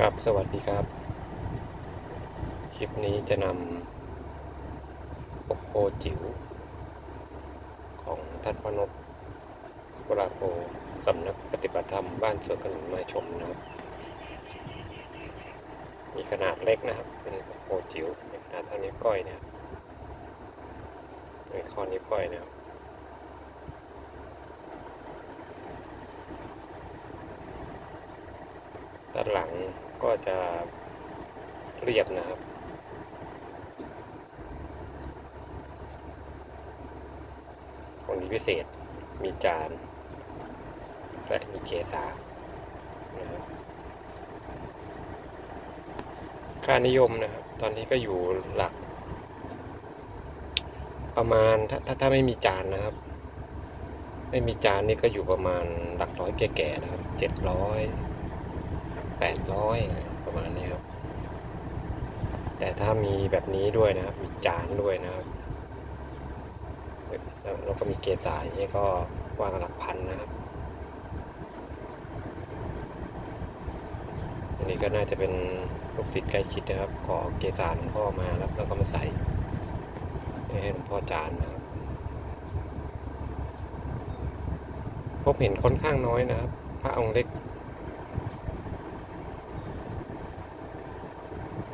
ครับสวัสดีครับ คลิปนี้จะนำปกโพจิ๋ว ของท่านพระนพวราโพสำนักปฏิบัติธรรมบ้านสวนขนุนมาชมนะครับ มีขนาดเล็กนะครับ เป็นปกโพจิ๋วขนาดเท่านิ้วก้อยนะครับมีข้อนิ้วก้อยนะครับ ด้านหลังก็จะเรียบนะครับของนี้พิเศษมีจาน และมีเกสานะครับค่านิยมนะครับ ตอนนี้ก็อยู่หลัก ประมาณถ้าถ้าถ้าไม่มีจานนะครับ ไม่มีจานนี่ก็อยู่ประมาณหลักร้อยแก่ๆนะครับเจ็ดร้อย แปดร้อยประมาณนี้ครับ แต่ถ้ามีแบบนี้ด้วยนะครับ มีจานด้วยนะครับแล้วก็มีเกจาอย่างนี้ก็วางหลักพันนะครับ อันนี้ก็น่าจะเป็นลูกศิษย์ใกล้ชิดนะครับ ขอเกจาหลวงพ่อมาแล้วแล้วก็มาใส่ให้หลวงพ่อจานนะครับ พบเห็นค่อนข้างน้อยนะครับ พระองค์เล็ก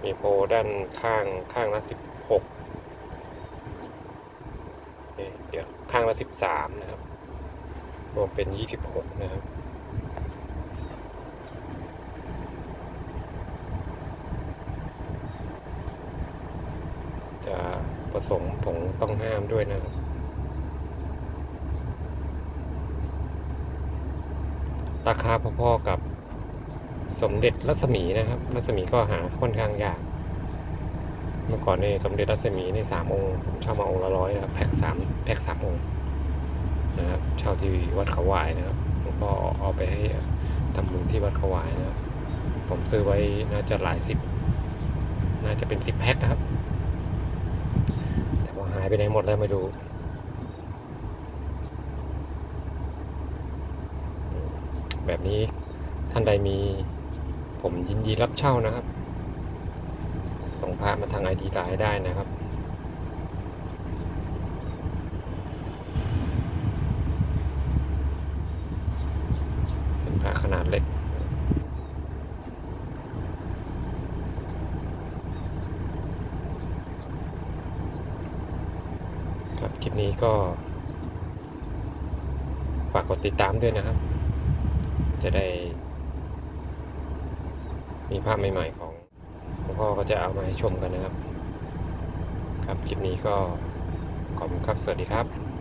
มีโปรด้านข้างข้างละสิบหกเดี๋ยวข้างละสิบสามนะครับรวมเป็นยี่สิบหกนะครับจะผสมผงต้องห้ามด้วยนะครับราคาพอๆกับ สมเด็จรัศมีนะครับรัศมีก็หาค่อนข้างยาก เมื่อก่อนในสมเด็จรัศมีในสามองค์เช่ามาองค์ละร้อยนะครับแพ็กสามแพ็กสามองค์นะครับเช่าที่วัดเขาวายนะครับหลวงพ่อเอาไปให้ทำบุญที่วัดเขาวายนะครับผมซื้อไว้น่าจะหลายสิบน่าจะเป็นสิบแพ็คนะครับ แต่ว่าหายไปไหนหมดแล้วไม่รู้แบบนี้ท่านใดมี ผมยินดีรับเช่านะครับ ส่งพระมาทางไอดีไลน์ได้นะครับเป็นพระขนาดเล็กครับคลิปนี้ก็ ฝากกดติดตามด้วยนะครับ จะได้ มีภาพใหม่ๆของหลวงพ่อก็จะเอามาให้ชมกันนะครับ ครับคลิปนี้ก็ขอบคุณครับ สวัสดีครับ